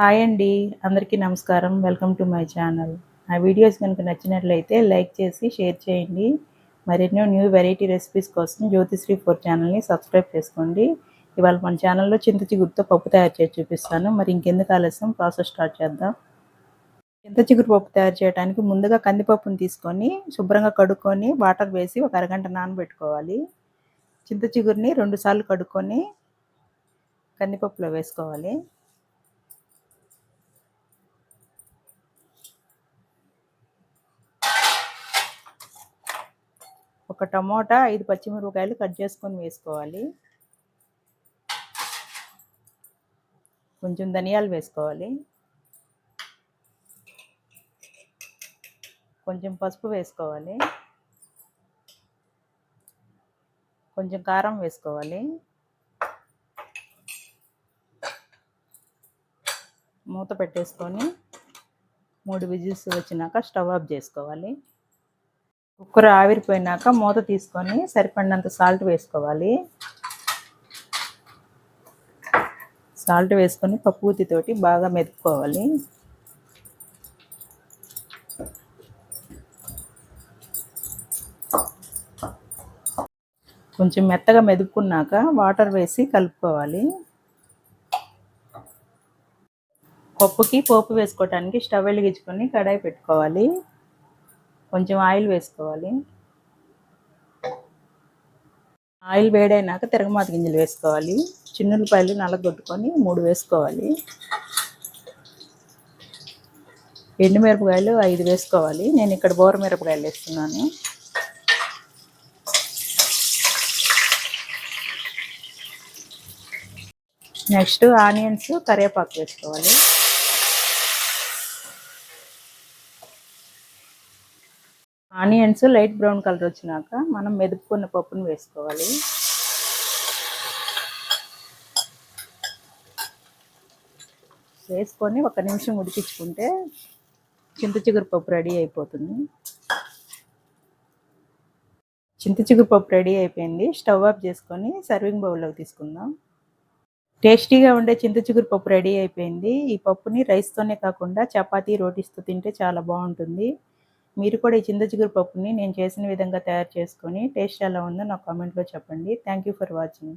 Hi అండి. అందరికీ నమస్కారం. Welcome to my channel. నా వీడియోస్ కనుక నచ్చినట్లయితే లైక్ చేసి షేర్ చేయండి. మరెన్నో న్యూ వెరైటీ రెసిపీస్ కోసం జ్యోతిశ్రీ ఫోర్ ఛానల్ని సబ్స్క్రైబ్ చేసుకోండి. ఇవాళ మన ఛానల్లో చింత చిగురుతో పప్పు తయారు చేసి చూపిస్తాను. మరి ఇంకెందుకు ఆలస్యం? ప్రాసెస్ స్టార్ట్ చేద్దాం. చింత చిగురు పప్పు తయారు చేయడానికి ముందుగా కందిపప్పుని తీసుకొని శుభ్రంగా కడుక్కొని వాటర్ వేసి ఒక అరగంట నానబెట్టుకోవాలి. చింత చిగురిని రెండుసార్లు కడుక్కొని కందిపప్పులో వేసుకోవాలి. ఒక టమోటా ఐదు పచ్చిమిరపకాయలు కట్ చేసుకొని వేసుకోవాలి. కొంచెం ధనియాలు వేసుకోవాలి. కొంచెం పసుపు వేసుకోవాలి. కొంచెం కారం వేసుకోవాలి. మూత పెట్టేసుకొని మూడు విజిల్స్ వచ్చినాక స్టవ్ ఆఫ్ చేసుకోవాలి. కుక్కర్ ఆవిరిపోయినాక మూత తీసుకొని సరిపడినంత సాల్ట్ వేసుకోవాలి. సాల్ట్ వేసుకొని పప్పు ఉత్తితోటి బాగా మెదుపుకోవాలి. కొంచెం మెత్తగా మెదుపుకున్నాక వాటర్ వేసి కలుపుకోవాలి. పప్పుకి పోపు వేసుకోవటానికి స్టవ్ వెలిగించుకొని కడాయి పెట్టుకోవాలి. కొంచెం ఆయిల్ వేసుకోవాలి. ఆయిల్ వేడైనాక తిరగమాత గింజలు వేసుకోవాలి. చిన్నులపాయలు నలగొట్టుకొని మూడు వేసుకోవాలి. ఎండుమిరపకాయలు ఐదు వేసుకోవాలి. నేను ఇక్కడ బోర మిరపకాయలు వేస్తున్నాను. నెక్స్ట్ ఆనియన్స్ కరివేపాకు వేసుకోవాలి. ఆనియన్స్ లైట్ బ్రౌన్ కలర్ వచ్చినాక మనం మెదుపుకున్న పప్పును వేసుకోవాలి. వేసుకొని ఒక నిమిషం ఉడికించుకుంటే చింత చిగురు పప్పు రెడీ అయిపోతుంది. చింత చిగురు పప్పు రెడీ అయిపోయింది. స్టవ్ ఆఫ్ చేసుకొని సర్వింగ్ బౌల్లోకి తీసుకుందాం. టేస్టీగా ఉండే చింత చిగురు పప్పు రెడీ అయిపోయింది. ఈ పప్పుని రైస్తోనే కాకుండా చపాతీ రోటీస్తో తింటే చాలా బాగుంటుంది. మీరు కూడా ఈ చింత చిగురు పప్పుని నేను చేసిన విధంగా తయారు చేసుకొని టేస్ట్ ఎలా ఉందో నాకు కామెంట్లో చెప్పండి. Thank you for watching